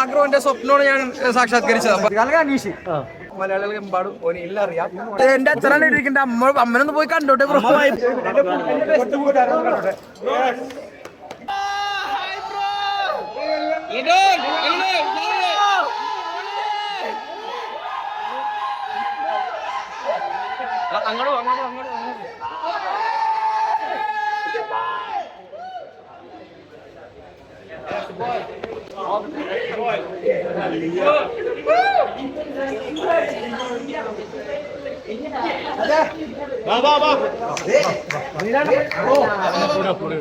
ആഗ്രഹം എന്റെ സ്വപ്നമാണ് ഞാൻ സാക്ഷാത്കരിച്ചത്. ഓന് എല്ലാം അറിയാം. എന്റെ അച്ഛനാണ് അമ്മ അമ്മനൊന്ന് പോയി കണ്ടോട്ടെ 봐봐봐. 보려 보려.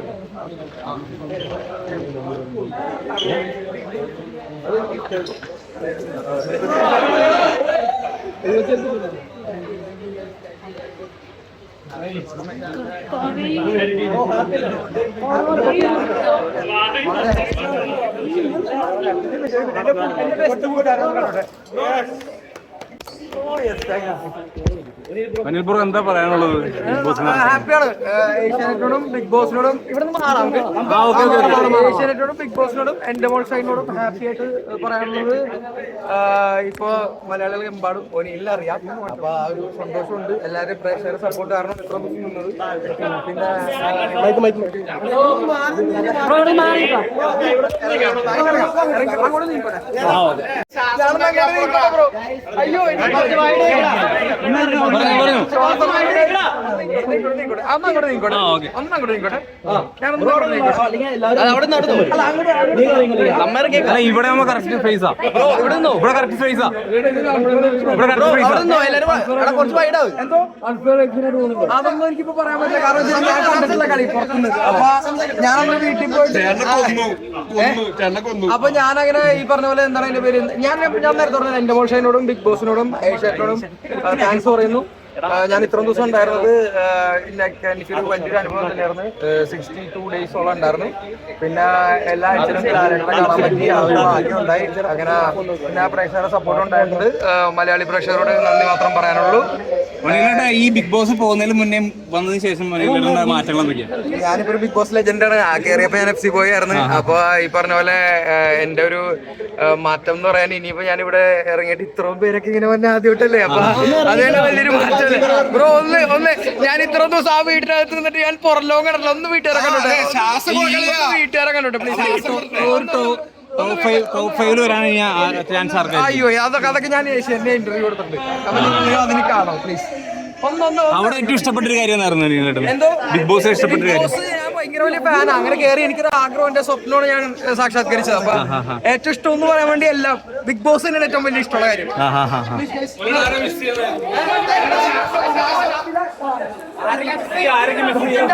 이거 ബ്രോ അനിൽ ബ്രോ എന്താ പറയാനുള്ളത് ഹാപ്പിയാണ് ഏഷ്യാനെറ്റിനോടും ബിഗ് ബോസിനോടും ഇവിടെ നിന്ന് മാറാം ഏഷ്യാനെറ്റിനോടും ബിഗ് ബോസിനോടും എന്റെ മോൾ സൈനോടും ഹാപ്പി ആയിട്ട് പറയാനുള്ളത് ഇപ്പോ മലയാളികൾ എമ്പാടും ഓന് എല്ലാം അറിയാം അപ്പൊ ആ ഒരു സന്തോഷമുണ്ട് എല്ലാവരും പ്രേക്ഷകരെ സപ്പോർട്ട് കാരണം ഇത്ര നിന്നത് പിന്നെ ഇറങ്ങി, അങ്ങോട്ട് അങ്ങോട്ട് ഞാനൊന്ന് അല്ല ഇവിടെ കറക്റ്റ് ഫേസാ ഇവിടെ കറക്റ്റ് ഫേസാ ഇവിടെ കറക്റ്റ് ഫേസാ കുറച്ച് വൈഡാവും എന്തോ? അതൊന്നും എനിക്കിപ്പോ പറയാൻ പറ്റില്ല. കാരണം ഞാൻ കണ്ടിട്ടില്ല കളി പുറത്തുനിന്ന്. അപ്പൊ ഞാനന്ന് വീട്ടിൽ പോയിട്ട് അപ്പൊ അങ്ങനെ ഈ പറഞ്ഞ പോലെ എന്താണ് അതിന്റെ പേര്? ഞാൻ ഞാൻ നേരത്തെ പറഞ്ഞത് എന്റെ മോഷനോടും ബിഗ് ബോസിനോടും ഏഷ്യാറ്റിനോടും താങ്ക്സ് പറയുന്നു. ഞാൻ ഇത്രയും ദിവസം ഉണ്ടായിരുന്നത് എനിക്കൊരു വലിയൊരു അനുഭവം തന്നെയായിരുന്നു. സിക്സ്റ്റി ടു ഡേയ്സോളം ഉണ്ടായിരുന്നു. പിന്നെ എല്ലാ ആഴ്ചയിലും കാണാൻ പറ്റി ആ ഒരു ഭാഗ്യം ഉണ്ടായി. അങ്ങനെ പിന്നെ പ്രേക്ഷകരുടെ സപ്പോർട്ട് ഉണ്ടായിട്ടുണ്ട്. മലയാളി പ്രേക്ഷകരോട് നന്ദി മാത്രം പറയാനുള്ളൂ. ഈ ബിഗ് ബോസ് പോകുന്നതിന് മുന്നേ വന്നതിന് ശേഷം മാറ്റങ്ങൾ ഞാനിപ്പോ ഒരു ബിഗ് ബോസ് ലെജൻഡാണ് കയറിയപ്പോ ഞാൻ എഫ് സി ബോയ് ആയിരുന്നു അപ്പൊ ഈ പറഞ്ഞ പോലെ എന്റെ ഒരു മാറ്റം എന്ന് പറയാൻ ഇനിയിപ്പോ ഞാൻ ഇവിടെ ഇറങ്ങിയിട്ട് ഇത്രയും പേരൊക്കെ ഇങ്ങനെ വന്ന ആദ്യമായിട്ടല്ലേ? അപ്പൊ അതേ വലിയൊരു മാറ്റം ബ്രോ ഒന്ന് ഒന്ന്. ഞാൻ ഇത്ര ദിവസം ആ വീട്ടിനകത്ത് നിന്നിട്ട് ഞാൻ പുറം ലോകം കണ്ടല്ലോ ഒന്ന് വീട്ടുകാരെ കണ്ടോട്ടെ വീട്ടുകാരെ കണ്ടോട്ടെ പ്ലീസ്. അയ്യോ അതൊക്കെ അതൊക്കെ ഞാൻ എന്നെ ഇന്റർവ്യൂ കൊടുത്തിട്ടുണ്ട്. അപ്പൊ നിങ്ങൾ അതിന് കാണാം പ്ലീസ് ഒന്നൊന്ന് അവിടെ ഏറ്റവും ഇഷ്ടപ്പെട്ട ഒരു കാര്യം ബിഗ് ബോസ് ഇഷ്ടപ്പെട്ട ഒരു കാര്യം. ഭയങ്കര വലിയ ഫാനാണ് അങ്ങനെ കയറി എനിക്കൊരു ആഗ്രഹം എന്റെ സ്വപ്നമാണ് ഞാൻ സാക്ഷാത്കരിച്ചത്. അപ്പൊ ഏറ്റവും ഇഷ്ടം എന്ന് പറയാൻ വേണ്ടി എല്ലാം ബിഗ് ബോസ് തന്നെയാണ് ഏറ്റവും വലിയ ഇഷ്ടമുള്ള കാര്യം.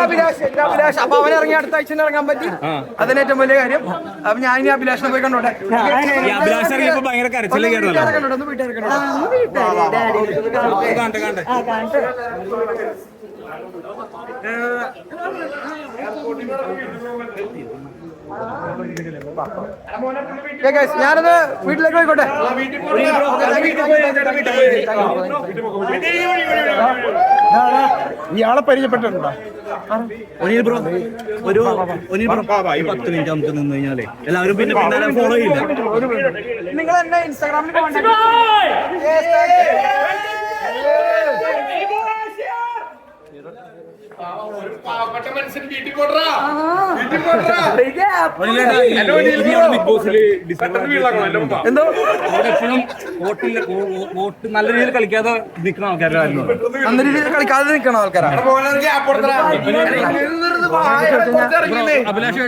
അഭിലാഷ് എന്റെ അഭിലാഷ്. അപ്പൊ അവൻ ഇറങ്ങി അടുത്ത ആഴ്ച ഇറങ്ങാൻ പറ്റി. അതിന് ഏറ്റവും വലിയ കാര്യം. അപ്പൊ ഞാൻ ഇനി അഭിലാഷിനെ പോയി കണ്ടോട്ടെ? കണ്ടോട്ടെ guys, ഞാനത് വീട്ടിലേക്ക് പോയിക്കോട്ടെ ഇയാളെ പരിചയപ്പെട്ടിട്ടുണ്ടോ ഒനിൽ ബ്രോ ഒരു ഒനിൽ ബ്രോ പത്ത് മിനിറ്റ് നമുക്ക് നിന്ന് കഴിഞ്ഞാലേ എല്ലാവരും പിന്നെ പിന്നാലെ ഫോളോ ചെയ്യില്ല നിങ്ങൾ എന്നെ ഇൻസ്റ്റാഗ്രാമിൽ എന്തോ? എപ്പോഴും വോട്ടിൽ വോട്ട് നല്ല രീതിയിൽ കളിക്കാതെ നിൽക്കുന്ന ആൾക്കാരായിരുന്നു നല്ല രീതിയിൽ കളിക്കാതെ നിൽക്കുന്ന ആൾക്കാരാണ് അഭിലാഷ്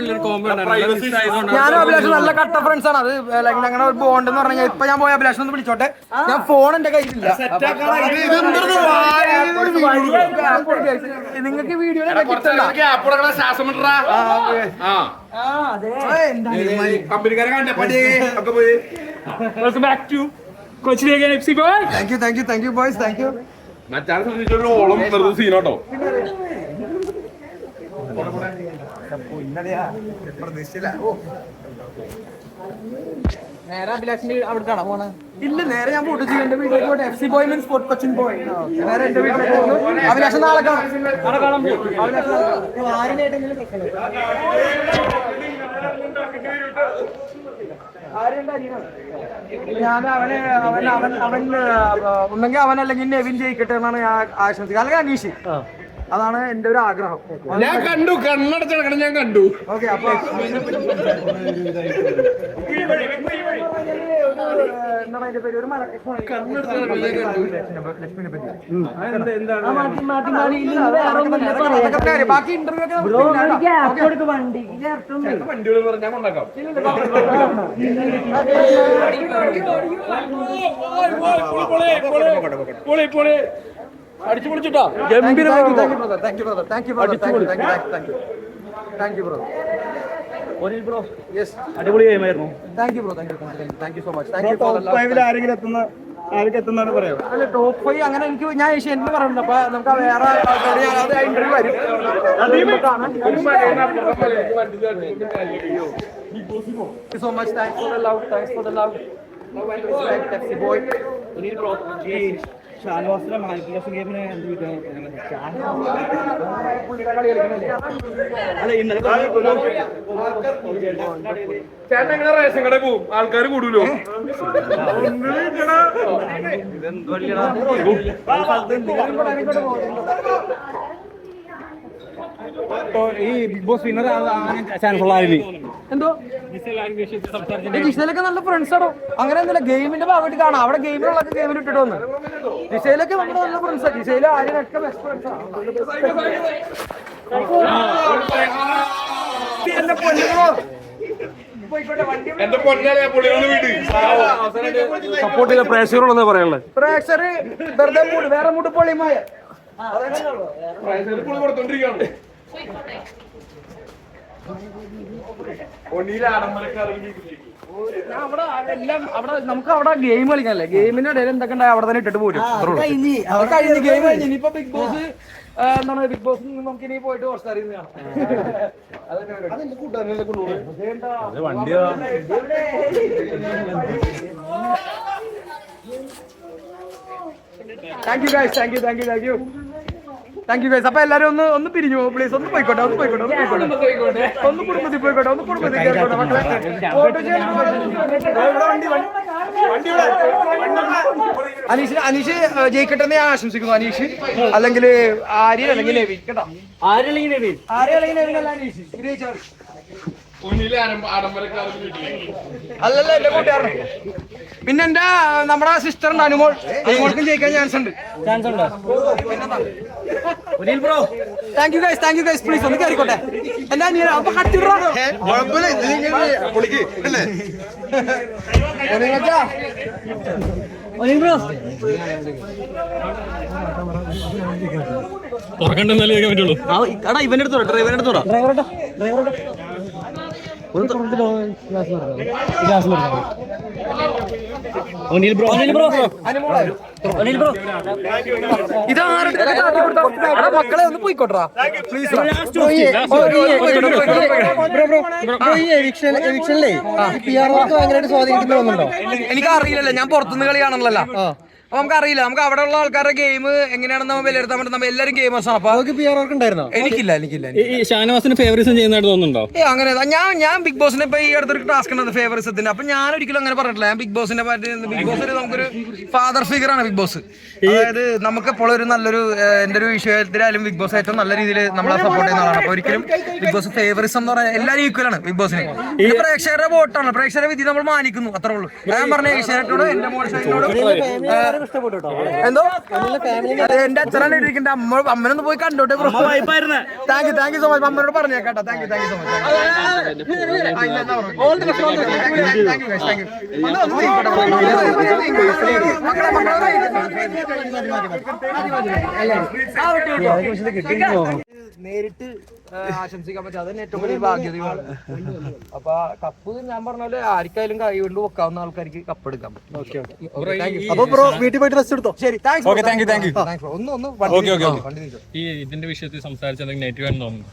ഞാനും അഭിലാഷ് നല്ല കട്ട ഫ്രണ്ട്സ് ആണ്. അത് ലൈക്ക് ഞങ്ങളുടെ ഒരു ബോണ്ട് എന്ന് പറഞ്ഞാൽ ഇപ്പൊ ഞാൻ പോയ അഭിലാഷ് ഒന്ന് വിളിച്ചോട്ടെ. ഞാൻ ഫോൺ എന്റെ കയ്യിലില്ല. നിങ്ങൾക്ക് വീഡിയോ കിട്ടണ്ട welcome back to കൊച്ചിലേക്ക് F C boy thank you thank you thank you boys thank you മറ്റാരെ സംബന്ധിച്ചൊരു ഓളം വെറുതെ സീനോട്ടോ നേരെ അഭിലാഷിന്റെ പോണ ഇല്ല നേരെ ഞാൻ പോട്ട് ചെയ്യും എന്റെ വീട്ടിലേക്ക് പോട്ടെ F C boy means Cochin boy നേരെ എന്റെ വീട്ടിലേക്ക് പോകുന്നു അഭിലാഷ് നാളെ കാണാം അഭിലാഷ് നാളെ കാണാം. ഞാൻ അവനെ അവൻ അവൻ അവൻ ഒന്നെങ്കിൽ അവൻ അല്ലെങ്കിൽ നെവിൻ ജയിക്കട്ടെ എന്നാണ് ഞാൻ ആശംസിക്കുക അല്ലെങ്കിൽ അനീഷ് അതാണ് എന്റെ ഒരു ആഗ്രഹം. ഞാൻ കണ്ടു കണ്ണടച്ച് കിടക്കണം ഞാൻ കണ്ടു. ഓക്കെ അപ്പൊ എന്താണ് അതിന്റെ പേര്? ഒരു ലക്ഷ്മിനെ പറ്റി. അതൊക്കെ കാര്യം. ബാക്കി ഇന്റർവ്യൂ ഒക്കെ വണ്ടികൾ പറഞ്ഞാൽ കൊണ്ടാക്കാം. പൊളി പൊളി. അടിച്ചു പൊളിച്ചിട്ടാ Thank you, thank you, thank you, brother. Thank you, brother. Thank you, brother. Thank you, thank you, thank you, thank you, brother. Yes. അടിപൊളി ഗെയിമായിരുന്നു Thank you, bro. Thank you, thank you, thank you so much. Thank you for the love. ആരെങ്കിലും എത്തുന്ന അല്ല top five അങ്ങനെ എനിക്ക് ഞാൻ ഏഷ്യനിൽ പറയുന്നുണ്ട് അപ്പൊ നമുക്ക് വേറെ ഇന്റർവ്യൂ വരും so much thanks for the love thanks for the love love and respect FC boy ഇന്നലെ ചേട്ടൻ എങ്ങനെ റേഷൻ കടയിൽ പോവും ആൾക്കാർ കൂടുലോ ഈ ബിഗ് ബോസ് വിന്നർ ആകാൻ ചാൻസ് ഉള്ളായിരുന്നു എന്തോ ജിസയിലൊക്കെ നല്ല ഫ്രണ്ട്സ് ആണോ? അങ്ങനെ ഒന്നുമില്ല. ഗെയിമിന്റെ ഭാഗമായിട്ട് കാണാം. അവിടെ ഗെയിമിലുള്ള ഗെയിമിൽ ഇട്ടിട്ട് വന്ന്. ദിശയിലൊക്കെ നമ്മുടെ നല്ല ഫ്രണ്ട്സ് ദിശയിൽ ആര്യനൊക്കെ ബെസ്റ്റ് ഫ്രണ്ട്സ് എന്റെ പൊന്നുകളോ? എന്റെ പൊന്നാലെ പുള്ളികൾ വീട്. സപ്പോർട്ട് ചെയ്ത പ്രേക്ഷകരോടൊന്ന് പറയാനുള്ളത് പ്രേക്ഷകര് വെറുതെ വേറെ മൂട്ട് പൊളിമായ പുള്ളി കൊടുത്തോണ്ടിരിക്കാണ് ഞാൻ അവിടെ എല്ലാം അവിടെ നമുക്ക് അവിടെ ഗെയിം കളിക്കാനല്ലേ? ഗെയിമിന്റെ ഇടയിൽ എന്തൊക്കെ ഉണ്ടായി? അവിടെ തന്നെ ഇട്ടിട്ട് പോരും. കഴിഞ്ഞ്. ഗെയിം കഴിഞ്ഞ് ഇനിയിപ്പോ ബിഗ് ബോസ് എന്താണ്? ബിഗ് ബോസ് നമുക്ക് ഇനി പോയിട്ട് കുറച്ച് അറിയുന്നതാണ് thank you guys thank you thank you thank you thank you guys അപ്പൊ എല്ലാരും ഒന്ന് ഒന്ന് പിരിഞ്ഞു. പ്ലീസ് ഒന്ന് പോയിക്കോട്ടെ ഒന്ന് പോയിക്കോട്ടെ ഒന്ന് പോയിക്കോട്ടെ. ഒന്ന് കുടുംബത്തിൽ പോയിക്കോട്ടെ ഒന്ന് കുടുംബത്തിൽ കേൾക്കോട്ടെ മക്കളെ. അനീഷ് അനീഷ് ജയിക്കട്ടെ എന്ന് ഞാൻ ആശംസിക്കുന്നു അനീഷ്. അല്ലെങ്കിൽ ആര്യ അല്ലെങ്കിൽ നെവിൻ. കേട്ടോ. ആര്യ അല്ലെങ്കിൽ നെവിൻ? അല്ല. അല്ലല്ല എന്റെ കൂട്ടുകാരൻ പിന്നെ എന്റെ നമ്മുടെ സിസ്റ്റർ ഉണ്ട് അനുമോൾ. അനുമോൾക്കും ജയിക്കാൻ ചാൻസ് ഉണ്ട്. Thank you guys thank you guys please ഒന്ന് കയറിക്കോട്ടെ എന്റെ അനിയൻ അപ്പൊ കട്ടിടോ തുറക്കണ്ടെന്നാലേ പറ്റുള്ളൂ. ഇവന്റെ അടുത്തോടാ ഡ്രൈവറിന്റെ അടുത്തോടാ ബ്രോ. ബ്രോ. ബ്രോ. ഇത് ആരുടെ മക്കളെ ഒന്ന് പോയിക്കോട്ടാ പ്ലീസ് എനിക്ക് അറിയില്ലല്ലോ ഞാൻ പുറത്തുനിന്ന് കളി കാണണല്ലോ അപ്പൊ നമുക്ക് അറിയില്ല. നമുക്ക് അവിടെ ഉള്ള ആൾക്കാരുടെ ഗെയിം എങ്ങനെയാണെന്ന് നമ്മൾ വിലയിരുത്താൻ പറ്റും. നമ്മൾ എല്ലാവരും ഗെയിമേഴ്സ് ആണ് അപ്പൊ ഉണ്ടായിരുന്നോ? എനിക്കില്ല എനിക്കില്ല എനിക്ക്. ഈ ഷാനവാസിന് ഫേവറിസം ചെയ്യുന്നതായിട്ട് തോന്നുന്നുണ്ടോ? ഏ അങ്ങനെ ഞാൻ ഞാൻ ബിഗ് ബോസിനെ ഇപ്പൊ ഈ അടുത്തൊരു ടാസ്ക് ഉണ്ട് ഫേവറിസത്തിന് അപ്പൊ ഞാൻ ഒരിക്കലും അങ്ങനെ പറഞ്ഞിട്ടില്ല. ഞാൻ ബിഗ് ബോസിനെ പറ്റി ബിഗ് ബോസിന് നമുക്കൊരു ഫാദർ ഫിഗർ ആണ് ബിഗ് ബോസ് അതായത് നമുക്ക് ഇപ്പോൾ ഒരു നല്ലൊരു എന്റെ ഒരു വിഷയത്തിലായാലും ബിഗ് ബോസ് ഏറ്റവും നല്ല രീതിയിൽ നമ്മളെ സപ്പോർട്ട് ചെയ്യുന്ന ആളാണ്. അപ്പൊ ഒരിക്കലും ബിഗ് ബോസ് ഫേവറിസം എന്ന് പറഞ്ഞാൽ എല്ലാവരും ഈക്വൽ ആണ് ബിഗ് ബോസിന് ഈ പ്രേക്ഷകരുടെ വോട്ടാണ്. പ്രേക്ഷകരുടെ വിധി നമ്മൾ മാനിക്കുന്നു. അത്രേ ഉള്ളൂ. ഞാൻ പറഞ്ഞ ഏഷ്യാനെറ്റോട് എന്റെ മോശത്തോടും എന്തോ? അതെ, എന്റെ അച്ഛനാണ് ഇരിക്കുന്നത് അമ്മ അമ്മനൊന്ന് പോയി കണ്ടോട്ടെ bro thank you thank you so much അമ്മനോട് പറഞ്ഞേക്കാട്ടോ. Thank you thank you so much all നേരിട്ട് ആശംസിക്കാൻ പറ്റും. അതന്നെ ഏറ്റവും വലിയ ഭാഗ്യതയാണ് അപ്പൊ ആ കപ്പ് ഞാൻ പറഞ്ഞ പോലെ ആർക്കായാലും കൈ കൊണ്ട് വെക്കാവുന്ന ആൾക്കാർക്ക് കപ്പ് എടുക്കാൻ പറ്റും അപ്പൊ ബ്രോ വീട്ടിൽ പോയിട്ട് റെസ്റ്റ് എടുത്തോ? ശരി thanks Okay, thank you, thank ഒന്ന് ഒന്ന് Okay, okay, okay. വണ്ടി നീക്കാം ഈ ഇതിന്റെ വിഷയത്തിൽ സംസാരിച്ചാൽ നെഗറ്റീവ് ആണെന്ന് തോന്നുന്നു.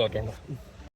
തോറ്റോണ്ടോ.